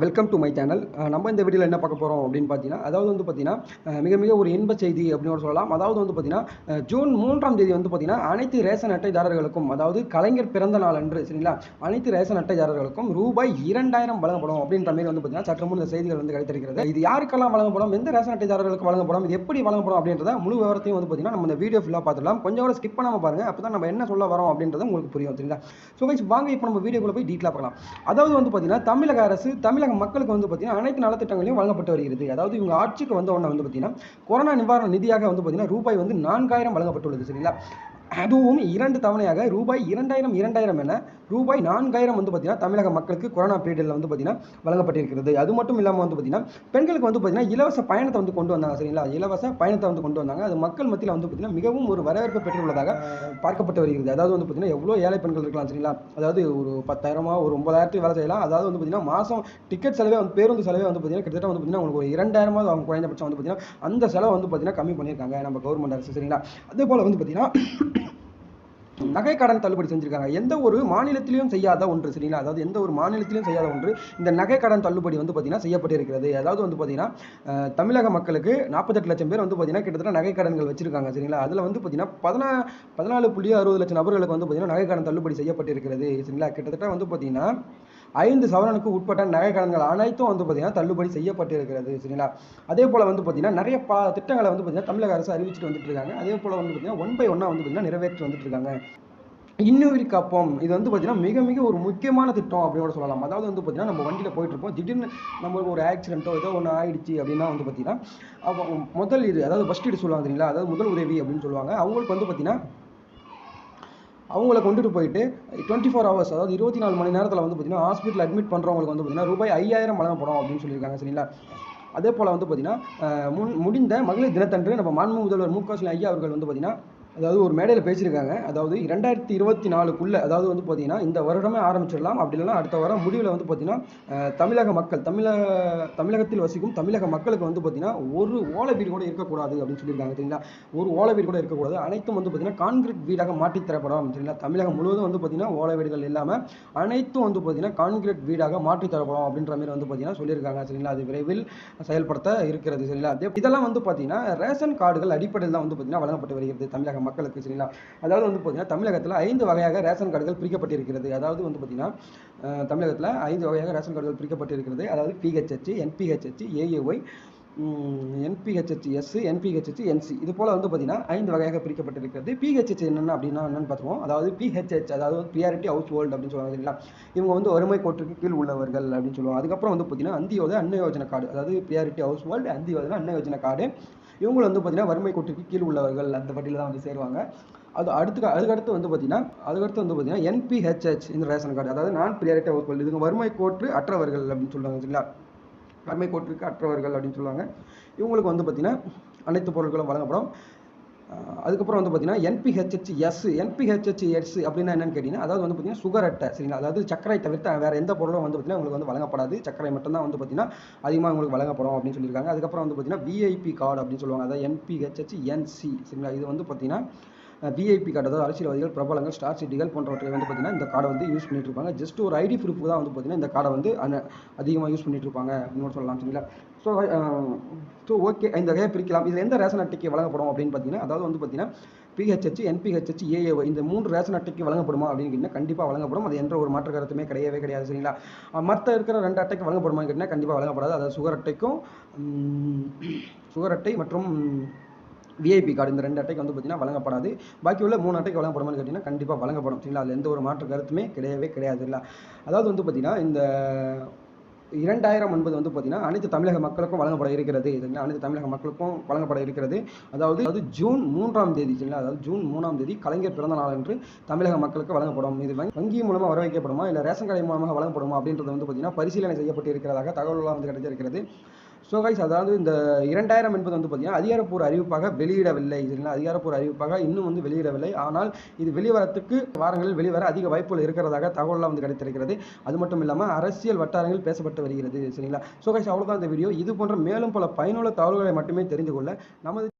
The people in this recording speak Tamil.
வெல்கம் டு மை சேனல் நம்ம இந்த வீடியோவில் என்ன பார்க்க போகிறோம் அப்படின்னு பார்த்தீங்கன்னா அதாவது வந்து பார்த்தீங்கன்னா மிக மிக ஒரு இன்ப செய்தி அப்படின்னு சொல்லலாம். அதாவது வந்து பார்த்தீங்கன்னா ஜூன் மூன்றாம் தேதி வந்து பார்த்தீங்கன்னா அனைத்து ரேஷன் அட்டைதாரர்களுக்கும் அதாவது கலைஞர் பிறந்த நாள் அன்று சரிங்களா? அனைத்து ரேஷன் அட்டைதாரர்களுக்கும் ரூபாய் இரண்டாயிரம் வழங்கப்படும் அப்படின்ற மாதிரி வந்து பார்த்தீங்கன்னா சற்று முன் இந்த செய்திகள் வந்து கிடைத்திருக்கிறது. இது யாருக்கெல்லாம் வழங்கப்படும் எந்த ரேஷன் அட்டைதாரர்களுக்கு வழங்கப்படும் இது எப்படி வழங்கப்படும் அப்படின்றத முழு விவரத்தையும் வந்து பார்த்தீங்கன்னா நம்ம இந்த வீடியோ ஃபுல்லாக பார்த்துடலாம் கொஞ்சம் கூட ஸ்கிப் பண்ணாமல் பாருங்கள் அப்போ தான் நம்ம என்ன சொல்ல வரோம் அப்படின்றது உங்களுக்கு புரியும் சரிங்களா? ஸோ வாங்க இப்போ நம்ம வீடியோக்குள்ளே போய் டீட்டெயிலாக பார்க்கலாம். அதாவது வந்து பார்த்தீங்கன்னா தமிழக அரசு தமிழக மக்களுக்கு வந்து பார்த்தீங்கன்னா அனைத்து நலத்திட்டங்களையும் வழங்கப்பட்டு வருகிறது. அதாவது இவங்க ஆட்சிக்கு வந்த உடனே வந்து பார்த்தீங்கன்னா கொரோனா நிவாரண நிதியாக வந்து பார்த்தீங்கன்னா ரூபாய் வந்து நான்காயிரம் வழங்கப்பட்டுள்ளது சரிங்களா? அதுவும் இரண்டு தவணையாக ரூபாய் இரண்டாயிரம் இரண்டாயிரம் என ரூபாய் நான்காயிரம் வந்து பார்த்தீங்கன்னா தமிழக மக்களுக்கு கொரோனா பீரியடில் வந்து பார்த்தீங்கன்னா வழங்கப்பட்டிருக்கிறது அது மட்டும் இல்லாமல் வந்து பார்த்தீங்கன்னா பெண்களுக்கு வந்து பார்த்தீங்கன்னா இலவச பயணத்தை வந்து கொண்டு வந்தாங்க சரிங்களா இலவச பயணத்தை வந்து கொண்டு வந்தாங்க அது மக்கள் மத்தியில் வந்து பார்த்தீங்கன்னா மிகவும் ஒரு வரவேற்பு பெற்றுள்ளதாக பார்க்கப்பட்டு வருகிறது அதாவது வந்து பார்த்தீங்கன்னா எவ்வளோ ஏழை பெண்கள் இருக்கலாம் சரிங்களா அதாவது ஒரு பத்தாயிரமா ஒரு ஒன்பதாயிரத்துக்கு வேலை செய்யலாம் அதாவது வந்து பார்த்தீங்கன்னா மாதம் டிக்கெட் செலவே வந்து பேருந்து செலவே வந்து பார்த்தீங்கன்னா கிட்டத்தட்ட வந்து பார்த்தீங்கன்னா உங்களுக்கு ஒரு இரண்டாயிரமாவது அவங்க குறைந்தபட்சம் வந்து பார்த்தீங்கன்னா அந்த செலவை வந்து பார்த்தீங்கன்னா கம்மி பண்ணியிருக்காங்க நம்ம கவர்மெண்ட் அரசு சரிங்களா அதே போல் வந்து பார்த்தீங்கன்னா நகை கடன் தள்ளுபடி செஞ்சிருக்காங்க. எந்த ஒரு மாநிலத்திலையும் செய்யாத ஒன்று சரிங்களா? அதாவது எந்த ஒரு மாநிலத்திலையும் செய்யாத ஒன்று இந்த நகை கடன் தள்ளுபடி வந்து பார்த்தீங்கன்னா செய்யப்பட்டிருக்கிறது. அதாவது வந்து பார்த்தீங்கன்னா தமிழக மக்களுக்கு நாற்பத்தெட்டு லட்சம் பேர் வந்து பார்த்தீங்கன்னா கிட்டத்தட்ட நகை கடன்கள் வச்சிருக்காங்க சரிங்களா? அதில் வந்து பார்த்தீங்கன்னா பதினா பதினாலு புள்ளி அறுபது லட்சம் நபர்களுக்கு வந்து பார்த்தீங்கன்னா நகை கடன் தள்ளுபடி செய்யப்பட்டிருக்கிறது சரிங்களா? கிட்டத்தட்ட வந்து பார்த்தீங்கன்னா ஐந்து சவரனுக்கு உட்பட்ட நகை கடன்கள் அனைத்தும் வந்து பார்த்தீங்கன்னா தள்ளுபடி செய்யப்பட்டிருக்கிறது சரிங்களா? அதே போல் வந்து பார்த்தீங்கன்னா நிறைய பா திட்டங்களை வந்து பார்த்தீங்கன்னா தமிழக அரசு அறிவிச்சிட்டு வந்துட்டு இருக்காங்க. அதே போல் வந்து பார்த்தீங்கன்னா ஒன் பை ஒன்னாக வந்து பார்த்தீங்கன்னா நிறைவேற்றி வந்துட்டு இருக்காங்க. இன்னுயிரி காப்போம். இது வந்து பார்த்தீங்கன்னா மிக மிக ஒரு முக்கியமான திட்டம் அப்படின்னு சொல்லலாம். அதாவது வந்து பார்த்தீங்கன்னா நம்ம வண்டியில் போயிட்டு இருப்போம். திடீர்னு நம்மளுக்கு ஒரு ஆக்சிடென்ட்டோ ஏதோ ஒன்று ஆயிடுச்சு அப்படின்னா வந்து பார்த்தீங்கன்னா அப்போ முதல் இது அதாவது ஃபஸ்ட் எய்டு சொல்லுவாங்க சரிங்களா அதாவது முதல் உதவி அப்படின்னு சொல்லுவாங்க. அவங்களுக்கு வந்து பார்த்தீங்கன்னா அவங்கள கொண்டுட்டு போயிட்டு டுவெண்ட்டி ஃபோர் ஹவர்ஸ் அதாவது இருபத்தி நாலு மணி நேரத்தில் வந்து பார்த்தீங்கன்னா ஹாஸ்பிட்டல் அட்மிட் பண்ணுறவங்களுக்கு வந்து பார்த்தீங்கன்னா ரூபாய் ஐயாயிரம் வழங்கப்படும் அப்படின்னு சொல்லியிருக்காங்க சரிங்களா? அதே போல் வந்து பார்த்திங்கன்னா முன் முடிந்த மகளிர் தினத்தன்று நம்ம மாண்பு முதல்வர் மு க ஸ்டாலின் ஐயா அவர்கள் வந்து பார்த்தீங்கன்னா அதாவது ஒரு மேடையில் பேசியிருக்காங்க. அதாவது ரெண்டாயிரத்தி இருபத்தி நாலுக்குள்ளே அதாவது வந்து பார்த்தீங்கன்னா இந்த வருடமே ஆரம்பிச்சிடலாம் அப்படி இல்லைனா அடுத்த வாரம் முடிவில் வந்து பார்த்தீங்கன்னா தமிழக மக்கள் தமிழக தமிழகத்தில் வசிக்கும் தமிழக மக்களுக்கு வந்து பார்த்தீங்கன்னா ஒரு ஓலை வீடு கூட இருக்கக்கூடாது அப்படின்னு சொல்லியிருக்காங்க சரிங்களா? ஒரு ஓலை வீடு கூட இருக்கக்கூடாது. அனைத்தும் வந்து பார்த்தீங்கன்னா கான்கிரீட் வீடாக மாற்றி தரப்படும் சரிங்களா? தமிழகம் முழுவதும் வந்து பார்த்தீங்கன்னா ஓலை வீடுகள் இல்லாமல் அனைத்தும் வந்து பார்த்தீங்கன்னா கான்கிரீட் வீடாக மாற்றி தரப்படும் அப்படின்ற மாதிரி வந்து பார்த்தீங்கன்னா சொல்லியிருக்காங்க சரிங்களா? அது விரைவில் செயல்படுத்த இருக்கிறது சரிங்களா? இதெல்லாம் வந்து பார்த்தீங்கன்னா ரேஷன் கார்டுகள் அடிப்படையில் தான் வந்து பார்த்தீங்கன்னா வழங்கப்பட்டு வருகிறது தமிழக மக்களுக்கு சரிங்களா? அதாவது வந்து பார்த்தீங்கன்னா தமிழகத்தில் ஐந்து வகையாக ரேஷன் கார்டுகள் பிரிக்கப்பட்டிருக்கிறது. அதாவது வந்து பார்த்தீங்கன்னா தமிழகத்தில் ஐந்து வகையாக ரேஷன் கார்டுகள் பிரிக்கப்பட்டிருக்கிறது. அதாவது PHH NPHH AAY NPHH S NPHH NC இது போல் வந்து பார்த்தீங்கன்னா ஐந்து வகையாக பிரிக்கப்பட்டிருக்கிறது. பிஹெச்ஹெச் என்னென்ன அப்படின்னா என்னென்னு பார்த்துருவோம். அதாவது பிஹெச்ஹெச் அதாவது பிரியாரிட்டி ஹவுஸ் ஹோல்டு அப்படின்னு சொல்லுவாங்க சரிங்களா? இவங்க வந்து வறுமை கோட்டுக்கு கீழ் உள்ளவர்கள் அப்படின்னு சொல்லுவாங்க. அதுக்கப்புறம் வந்து பார்த்தீங்கன்னா அந்தியோத அன்ன யோஜனை கார்டு. அதாவது பிரியாரிட்டி ஹவுஸ் ஹோல்டு அந்தியோத அன்ன யோஜனை கார்டு. இவங்க வந்து பார்த்தீங்கன்னா வறுமை கோட்டுக்கு கீழ் உள்ளவர்கள் அந்த பட்டியலில் தான் வந்து சேருவாங்க. அது அடுத்து அதுக்கடுத்து வந்து பார்த்தீங்கன்னா அதுக்கடுத்து வந்து பார்த்தீங்கன்னா என்பிஹெச்ஹெச் இந்த ரேஷன் கார்டு அதாவது நான் பிரியாரிட்டி ஹவுஸ் இதுங்க வறுமை கோட்டு அற்றவர்கள் அப்படின்னு சொல்லுவாங்க சரிங்களா? வறுமை கோட்டிற்கு அற்றவர்கள் அப்படின்னு சொல்லுவாங்க. இவங்களுக்கு வந்து பார்த்தீங்கன்னா அனைத்து பொருட்களும் வழங்கப்படும். அதுக்கப்புறம் வந்து பார்த்தீங்கன்னா என்பிஹெச்ஹெச் எஸ் என்பிஹெச்ஹெச் எஸ் அப்படின்னா என்னன்னு கேட்டிங்கன்னா அதாவது வந்து பார்த்தீங்கன்னா சுகர் அட்டை சரிங்களா? அதாவது சர்க்கரை தவிர்த்து வேறு எந்த பொருளும் வந்து பார்த்தீங்கன்னா உங்களுக்கு வந்து வழங்கப்படாது. சர்க்கரை மட்டும்தான் வந்து பார்த்தீங்கன்னா அதிகமாக உங்களுக்கு வழங்கப்படும் அப்படின்னு சொல்லியிருக்காங்க. அதுக்கப்புறம் வந்து பார்த்தீங்கன்னா விஐபி கார்டு அப்படின்னு சொல்லுவாங்க. அதாவது என்பிஹெச்ஹெச் என்சி சரிங்களா? இது வந்து பார்த்தீங்கன்னா விஐபி கார்டு அதாவது அரசியல்வாதிகள் பிரபலங்கள் ஸ்டார் சிட்டிகள் போன்றவற்றை வந்து பார்த்தீங்கன்னா இந்த கார்டை வந்து யூஸ் பண்ணிட்டு இருப்பாங்க. ஜஸ்ட் ஒரு ஐடி ப்ரூஃப் தான் வந்து பார்த்தீங்கன்னா இந்த கார்டை வந்து அதிகமாக யூஸ் பண்ணிட்டு இருப்பாங்க அப்படின்னு சொல்லலாம் சரிங்களா? ஸோ ஸோ ஓகே இந்த வகையை பிரிக்கலாம். இதில் எந்த ரேஷன் அட்டைக்கு வழங்கப்படும் அப்படின்னு பார்த்தீங்கன்னா அதாவது வந்து பார்த்தீங்கன்னா பிஹெச்ஹெச் என்பிஹெச்ஹெச் ஏஏஓ இந்த மூன்று ரேஷன் அட்டைக்கு வழங்கப்படுமா அப்படின்னு கேட்டிங்கன்னா கண்டிப்பாக வழங்கப்படும். அது என்ற ஒரு மாற்று கருத்துமே கிடையவே கிடையாது சரிங்களா? மற்ற இருக்கிற ரெண்டு அட்டைக்கு வழங்கப்படுமான்னு கேட்டிங்கன்னா கண்டிப்பாக வழங்கப்படாது. அதாவது சுகர் அட்டைக்கும் சுகர் அட்டை மற்றும் விஐபி கார்டு இந்த ரெண்டு அட்டைக்கு வந்து பார்த்தீங்கன்னா வழங்கப்படாது. பாக்கி உள்ள மூணு அட்டைக்கு வழங்கப்படுமான்னு கேட்டிங்கன்னா கண்டிப்பாக வழங்கப்படும். சரிங்களா? அதில் எந்த ஒரு மாற்று கருத்துமே கிடையவே கிடையாது இல்லை அதாவது வந்து பார்த்தீங்கன்னா இந்த இரண்டாயிரம் என்பது வந்து பார்த்தீங்கன்னா அனைத்து தமிழக மக்களுக்கும் வழங்கப்பட இருக்கிறது சரிங்களா? அனைத்து தமிழக மக்களுக்கும் வழங்கப்பட இருக்கிறது. அதாவது அதாவது ஜூன் மூன்றாம் தேதி சரிங்களா? அதாவது ஜூன் மூணாம் தேதி கலைஞர் பிறந்த நாள் என்று தமிழக மக்களுக்கு வழங்கப்படும். இது வங்கி மூலமாக வர வைக்கப்படுமா இல்லை ரேஷன் கடை மூலமாக வழங்கப்படுமா? அப்படின்றது வந்து பார்த்தீங்கன்னா பரிசீலனை செய்யப்பட்டு இருக்கிறதாக தகவல்களாக வந்து கிடைச்சிருக்கிறது ஸோ கைஸ் அதாவது இந்த இரண்டாயிரம் என்பது வந்து பார்த்தீங்கன்னா அதிகாரப்பூர்வ அறிவிப்பாக வெளியிடவில்லை சரிங்களா? அதிகாரப்பூர்வ அறிவிப்பாக இன்னும் வந்து வெளியிடவில்லை. ஆனால் இது வெளிவரத்துக்கு வாரங்களில் வெளிவர அதிக வாய்ப்புகள் இருக்கிறதாக தகவலாம் வந்து கிடைத்திருக்கிறது. அது மட்டும் இல்லாமல் அரசியல் வட்டாரங்கள் பேசப்பட்டு வருகிறது சரிங்களா? ஸோ கைஸ் அவ்வளோதான் இந்த வீடியோ. இது போன்ற மேலும் பல பயனுள்ள தகவல்களை மட்டுமே தெரிந்து கொள்ள நமது